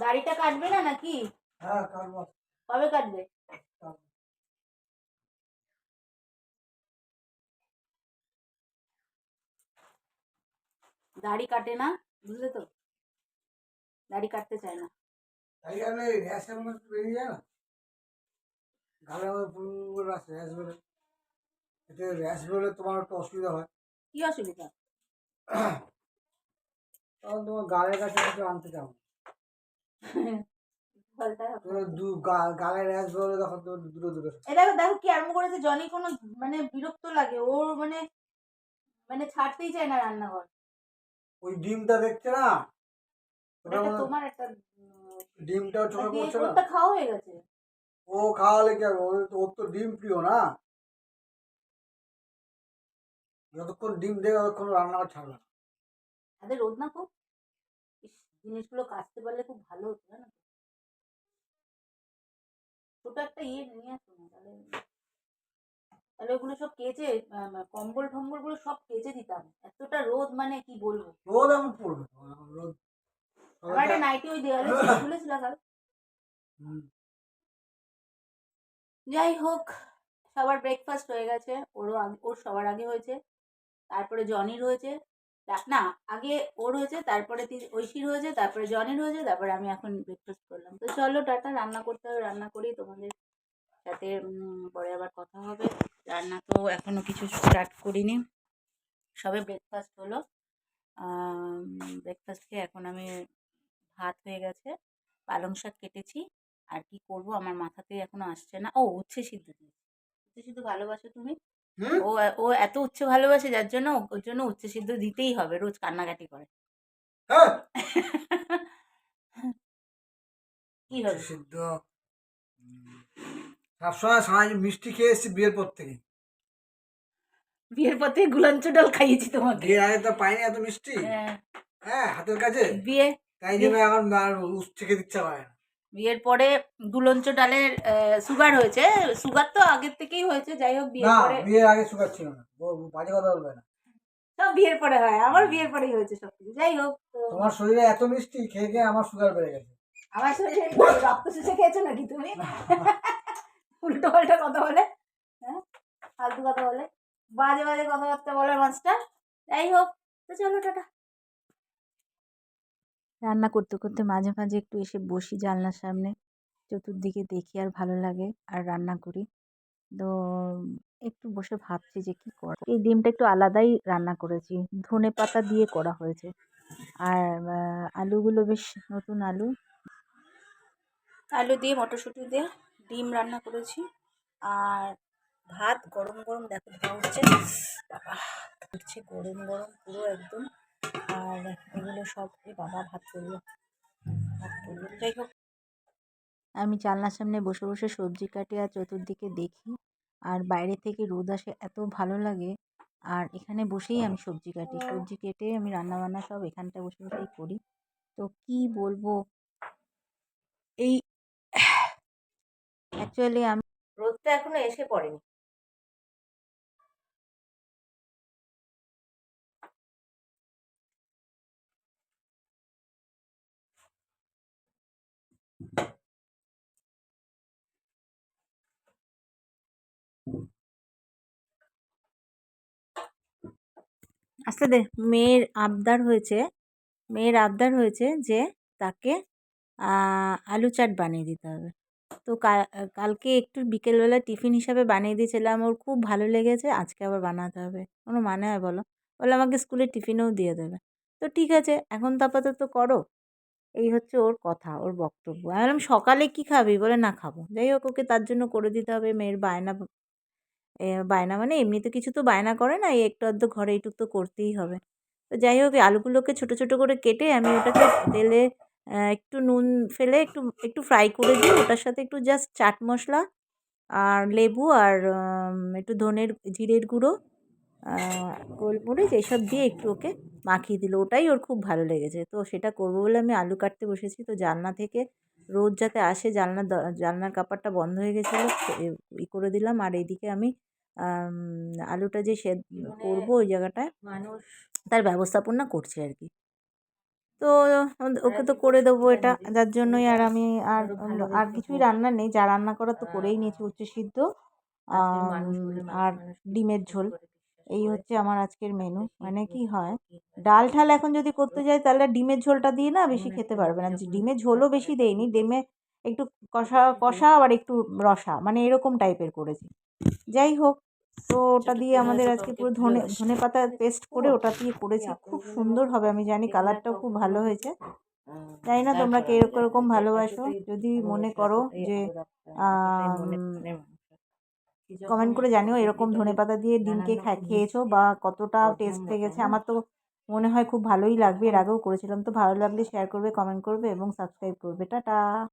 দাড়িটা কাটবে না নাকি? হ্যাঁ কাটবো। কবে কাটবে? দাড়ি কাটে না বুঝলে তো? দাড়ি কাটতে চায় না। তাই এই র্যাশের মধ্যে বেরিয়ে যায় না? মধ্যে পুরো র্যাশ র্যাশ বেরোয় এতে র্যাশ বেরোলে তোমার একটু অসুবিধা হয়। কি অসুবিধা? তখন তোমার গালের কাছে কিছু আনতে চাও দু গা- গালে র্যাশ বেরোলে তখন তোমার দূরে দূরে এ দেখো দেখো কি আরম্ভ করেছে। জনি কোনো মানে বিরক্ত লাগে। ওর মানে মানে ছাড়তেই চায় না রান্নাঘর। ওই ডিমটা দেখছে না? তোমার একটা না? ওরটা খাওয়া হয়ে গেছে? ও খাওয়ালে কি হবে ওর তো ডিম প্রিয় না? যতক্ষণ ডিম দেবে ততক্ষণ রান্নাঘর ছাড়বে না। তাদের রোদ না খুব জিনিসগুলো কাচতে পারলে খুব ভালো হতো জানো ছোট একটা ইয়ে নিয়ে আসো না তাহলে তাহলে ওগুলো সব কেচে কম্বল টম্বলগুলো সব কেচে দিতাম। এতটা রোদ মানে কি বলব? রোদ এখন পড়বে রোদ আমার একটা নাইটি ওই দেওয়ালে ঝুলে ঝুলেছিল কাল। যাই হোক সবার ব্রেকফাস্ট হয়ে গেছে ওরও আগে ওর সবার আগে হয়েছে। তারপরে জনির হয়েছে না, আগে ওর হয়েছে তারপরে ঐশীর হয়েছে তারপরে জনির হয়েছে তারপরে আমি এখন ব্রেকফাস্ট করলাম। তো চলো টাটা, রান্না করতে হবে, রান্না করি, তোমাদের সাথে পরে আবার কথা হবে। রান্না তো এখনও কিছু স্টার্ট করিনি। সবে ব্রেকফাস্ট হলো। ব্রেকফাস্টে এখন আমি ভাত হয়ে গেছে, পালং শাক কেটেছি, আর কি করব, আমার মাথাতে এখনও আসছে না। ও, উচ্ছে সিদ্ধ দিয়েছি। উচ্ছে সিদ্ধ ভালোবাসো তুমি? ও ও এত উচ্ছে ভালোবাসে যার জন্য ওর জন্য উচ্ছে সিদ্ধ দিতেই হবে রোজ কান্নাকাটি করে। হ্যাঁ। কি হবে? সিদ্ধ সবসময় সারাই মিষ্টি খেয়ে এসেছি বিয়ের পর থেকে। বিয়ের পর থেকে গুলাঞ্চ ডাল খাইয়েছি তোমাকে। বিয়ের আগে তো পাইনি এত মিষ্টি। হ্যাঁ, হ্যাঁ হাতের কাছে বিয়ে তাই জন্য এখন উচ্ছে খেতে ইচ্ছা করে না। বিয়ের পরে গুলঞ্চ ডালের সুগার হয়েছে। সুগার তো আগের থেকেই হয়েছে যাই হোক বিয়ের না পরে বিয়ের আগে সুগার ছিল না। বাজে কথা বলবে না। সব বিয়ের পরে হয় আমার বিয়ের পরেই হয়েছে সব কিছু যাই হোক তোমার শরীরে এত মিষ্টি খেয়ে খেয়ে আমার সুগার বেড়ে গেছে। আমার শরীরে রক্ত শুষে খেয়েছো নাকি তুমি? উল্টো পাল্টা কথা বলে হ্যাঁ? ফালতু কথা বলে। বাজে বাজে কথাবার্তা বলে মাস্টার যাই হোক তো চলো টাটা। রান্না করতে করতে মাঝে মাঝে একটু এসে বসি জানলার সামনে। চতুর্দিকে দেখি আর ভালো লাগে আর রান্না করি। তো একটু বসে ভাবছি যে কি কর এই ডিমটা একটু আলাদাই রান্না করেছি। ধনে পাতা দিয়ে করা হয়েছে। আর আলুগুলো বেশ নতুন আলু। আলু দিয়ে মটরশুঁটি দিয়ে ডিম রান্না করেছি। আর ভাত গরম গরম দেখো ধোয়া বাবা উঠছে গরম গরম পুরো একদম। আর এগুলো সব বাবা ভাত করল। ভাত করল। যাই হোক। আমি জানলার সামনে বসে বসে সবজি কাটি আর চতুর্দিকে দেখি আর বাইরে থেকে রোদ আসে, এত ভালো লাগে। আর এখানে বসেই আমি সবজি কাটি। সবজি কেটে আমি রান্না বান্না সব এখানটায় বসে বসেই করি। তো কি বলব? এই অ্যাকচুয়ালি আমি রোদটা এখনও এসে পড়েনি। আস্তে দে, মেয়ের আবদার হয়েছে, মেয়ের আবদার হয়েছে যে তাকে আলু চাট বানিয়ে দিতে হবে। তো কালকে একটু বিকেলবেলা টিফিন হিসাবে বানিয়ে দিয়েছিলাম, ওর খুব ভালো লেগেছে, আজকে আবার বানাতে হবে। কোনো মানে হয় বলো? বলে আমাকে স্কুলে টিফিনেও দিয়ে দেবে। তো ঠিক আছে, এখন তো আপাতত করো। এই হচ্ছে ওর কথা, ওর বক্তব্য। আমি বললাম, সকালে কী খাবি? বলে, না খাব। যাই হোক, ওকে তার জন্য করে দিতে হবে, মেয়ের বায়না বায়না মানে এমনিতে কিছু তো বায়না করে না, এই একটু আধটু ঘরে এইটুকু তো করতেই হবে। তো যাই হোক আলুগুলোকে ছোটো ছোটো করে কেটে আমি ওটাকে তেলে একটু নুন ফেলে একটু একটু ফ্রাই করে দিই। ওটার সাথে একটু জাস্ট চাট মশলা আর লেবু আর একটু ধনের জিরের গুঁড়ো গোলমরিচ এইসব দিয়ে একটু ওকে মাখিয়ে দিল। ওটাই ওর খুব ভালো লেগেছে। তো সেটা করব বলে আমি আলু কাটতে বসেছি। তো জানলা থেকে রোদ যাতে আসে জানলার জানলার কাপড়টা বন্ধ হয়ে গেছিল ই করে দিলাম। আর এইদিকে আমি আলুটা যে সে করব ওই জায়গাটায় তার ব্যবস্থাপনা করছে আর কি। তো ওকে তো করে দেবো এটা যার জন্যই আর আমি আর আর কিছুই রান্না নেই যা রান্না করার তো করেই নিয়েছি উচ্ছে সিদ্ধ। আর ডিমের ঝোল। এই হচ্ছে আমার আজকের মেনু মানে কি হয় ডাল ঠাল এখন যদি করতে যাই তাহলে ডিমের ঝোলটা দিয়ে না বেশি খেতে পারবে না। ডিমের ঝোলও বেশি দেয়নি ডিমে একটু কষা কষা আবার একটু রসা মানে এরকম টাইপের করেছি। যাই হোক তো ওটা দিয়ে আমাদের আজকে পুরো ধনে ধনে পাতা পেস্ট করে ওটা দিয়ে করেছি। খুব সুন্দর হবে আমি জানি কালারটাও খুব ভালো হয়েছে। জানি না তোমরা কীরকম এরকম ভালোবাসো। যদি মনে করো যে কমেন্ট করে জানিও এরকম ধনে পাতা দিয়ে ডিমকে খেয়েছো বা কতটা টেস্ট লেগেছে? আমার তো মনে হয় খুব ভালোই লাগবে। এর আগেও করেছিলাম, তো ভালো লাগলে শেয়ার করবে কমেন্ট করবে এবং সাবস্ক্রাইব করবে। টাটা!